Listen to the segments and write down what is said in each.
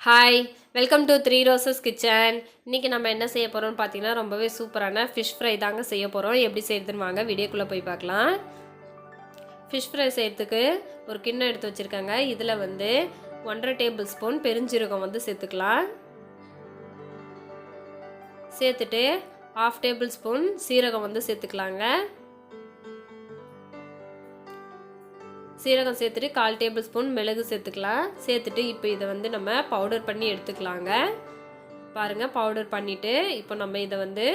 Hi welcome to three roses kitchen இன்றைக்கி நம்ம என்ன செய்ய போகிறோம்னு பார்த்தீங்கன்னா ரொம்பவே சூப்பரான ஃபிஷ் ஃப்ரை தாங்க செய்ய போகிறோம் எப்படி செய்யறதுன்னு வாங்க வீடியோக்குள்ளே போய் பார்க்கலாம். ஃபிஷ் ஃப்ரை செய்யறதுக்கு ஒரு கிண்ணம் எடுத்து வச்சுருக்காங்க. இதில் வந்து ஒன்றரை டேபிள் ஸ்பூன் பெருஞ்சீரகம் வந்து சேர்த்துக்கலாம். சேர்த்துட்டு ஆஃப் டேபிள் ஸ்பூன் சீரகம் வந்து சேர்த்துக்கலாங்க. சீரகம் சேர்த்துட்டு கால் டேபிள் ஸ்பூன் மிளகு சேர்த்துக்கலாம். சேர்த்துட்டு இப்போ இதை வந்து நம்ம பவுடர் பண்ணி எடுத்துக்கலாங்க. பாருங்கள் பவுடர் பண்ணிவிட்டு இப்போ நம்ம இதை வந்து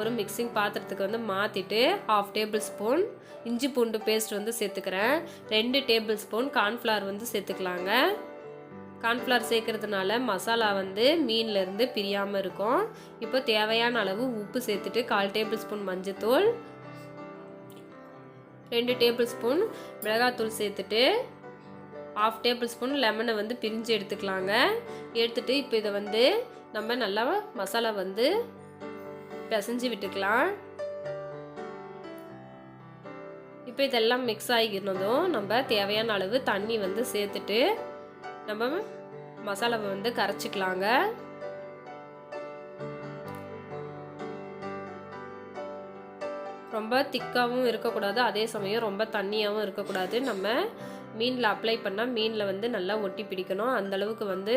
ஒரு மிக்சிங் பாத்திரத்துக்கு வந்து மாற்றிட்டு ஹாஃப் டேபிள் ஸ்பூன் இஞ்சி பூண்டு பேஸ்ட் வந்து சேர்த்துக்கிறேன். ரெண்டு டேபிள் ஸ்பூன் கார்ன்ஃப்ளவர் வந்து சேர்த்துக்கலாங்க. கார்ன்ஃப்ளவர் சேர்க்கறதுனால மசாலா வந்து மீன்லேருந்து பிரியாமல் இருக்கும். இப்போ தேவையான அளவு உப்பு சேர்த்துட்டு கால் டேபிள் ஸ்பூன் மஞ்சத்தூள் ரெண்டு டேபிள் ஸ்பூன் மிளகாத்தூள் சேர்த்துட்டு ஆஃப் டேபிள் ஸ்பூன் லெமனை வந்து பிரிஞ்சு எடுத்துக்கலாங்க. எடுத்துட்டு இப்போ இதை வந்து நம்ம நல்லா மசாலா வந்து பிசைஞ்சு விட்டுக்கலாம். இப்போ இதெல்லாம் மிக்ஸ் ஆகிருந்ததும் நம்ம தேவையான அளவு தண்ணி வந்து சேர்த்துட்டு நம்ம மசாலாவை வந்து கரைச்சிக்கலாங்க. ரொம்ப திக்காகவும் இருக்கக்கூடாது அதே சமயம் ரொம்ப தண்ணியாகவும் இருக்கக்கூடாது. நம்ம மீனில் அப்ளை பண்ணால் மீனில் வந்து நல்லா ஒட்டி பிடிக்கணும். அந்தளவுக்கு வந்து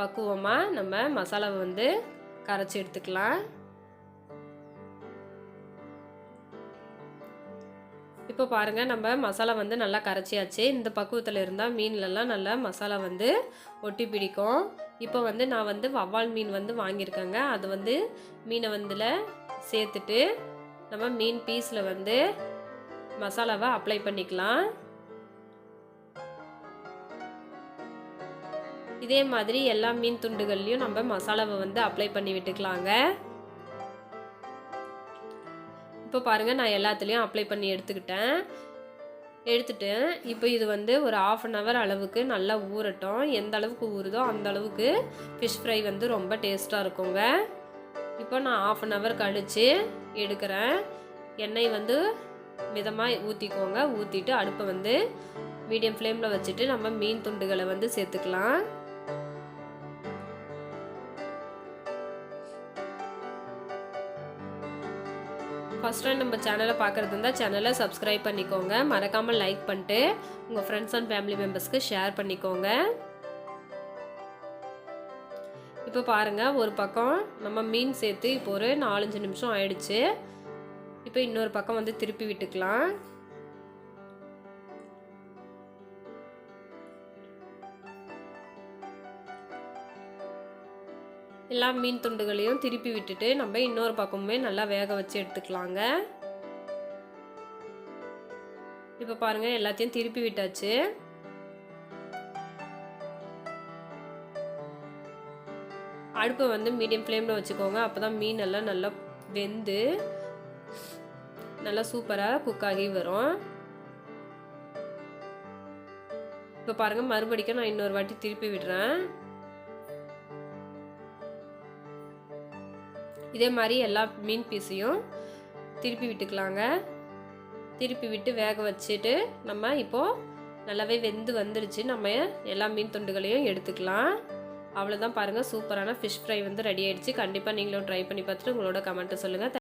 பக்குவமாக நம்ம மசாலாவை வந்து கரைச்சி எடுத்துக்கலாம். இப்போ பாருங்கள் நம்ம மசாலா வந்து நல்லா கரைச்சியாச்சு. இந்த பக்குவத்தில் இருந்தால் மீன்லலாம் நல்லா மசாலா வந்து ஒட்டி பிடிக்கும். இப்போ வந்து நான் வந்து வவ்வால் மீன் வந்து வாங்கியிருக்கேங்க. அது வந்து மீனை வந்துல சேர்த்துட்டு நம்ம மீன் பீஸில் வந்து மசாலாவை அப்ளை பண்ணிக்கலாம். இதே மாதிரி எல்லா மீன் துண்டுகள்லையும் நம்ம மசாலாவை வந்து அப்ளை பண்ணி விட்டுக்கலாங்க. இப்போ பாருங்கள் நான் எல்லாத்துலேயும் அப்ளை பண்ணி எடுத்துக்கிட்டேன். எடுத்துட்டு இப்போ இது வந்து ஒரு ஆஃப் அன் ஹவர் அளவுக்கு நல்லா ஊறட்டும். எந்த அளவுக்கு ஊறுதோ அந்த அளவுக்கு ஃபிஷ் ஃப்ரை வந்து ரொம்ப டேஸ்ட்டாக இருக்குங்க. இப்போ நான் ஆஃப் அன் ஹவர் கழித்து எடுக்கிறேன். எண்ணெய் வந்து மிதமாக ஊற்றிக்கோங்க ஊற்றிட்டு அடுப்பை வந்து மீடியம் ஃப்ளேமில் வச்சுட்டு நம்ம மீன் துண்டுகளை வந்து சேர்த்துக்கலாம். ஃபஸ்ட் டைம் நம்ம சேனலை பார்க்குறது இருந்தால் சேனலை சப்ஸ்கிரைப் பண்ணிக்கோங்க. மறக்காமல் லைக் பண்ணிட்டு உங்கள் ஃப்ரெண்ட்ஸ் அண்ட் ஃபேமிலி மெம்பர்ஸ்க்கு ஷேர் பண்ணிக்கோங்க. இப்போ பாருங்கள் ஒரு பக்கம் நம்ம மீன் சேர்த்து இப்போ ஒரு நாலஞ்சு நிமிஷம் ஆயிடுச்சு. இப்போ இன்னொரு பக்கம் வந்து திருப்பி விட்டுக்கலாம். எல்லா மீன் துண்டுகளையும் திருப்பி விட்டுட்டு நம்ம இன்னொரு பக்கமுமே நல்லா வேக வச்சு எடுத்துக்கலாங்க. இப்போ பாருங்கள் எல்லாத்தையும் திருப்பி விட்டாச்சு. அடுப்பை வந்து மீடியம் ஃப்ளேமில் வச்சுக்கோங்க. அப்போ தான் மீன் எல்லாம் நல்லா வெந்து நல்லா சூப்பராக குக் ஆகி வரும். இப்போ பாருங்கள் மறுபடிக்கும் நான் இன்னொரு வாட்டி திருப்பி விடுறேன். இதே மாதிரி எல்லா மீன் பீஸையும் திருப்பி விட்டுக்கலாங்க. திருப்பி விட்டு வேக வச்சுட்டு நம்ம இப்போது நல்லாவே வெந்து வந்துடுச்சு நம்ம எல்லா மீன் துண்டுகளையும் எடுத்துக்கலாம். அவ்வளோதான் பாருங்கள் சூப்பரான ஃபிஷ் ஃப்ரை வந்து ரெடி ஆயிடுச்சு. கண்டிப்பாக நீங்களும் ட்ரை பண்ணி பார்த்துட்டு உங்களோட கமெண்ட்டை சொல்லுங்கள்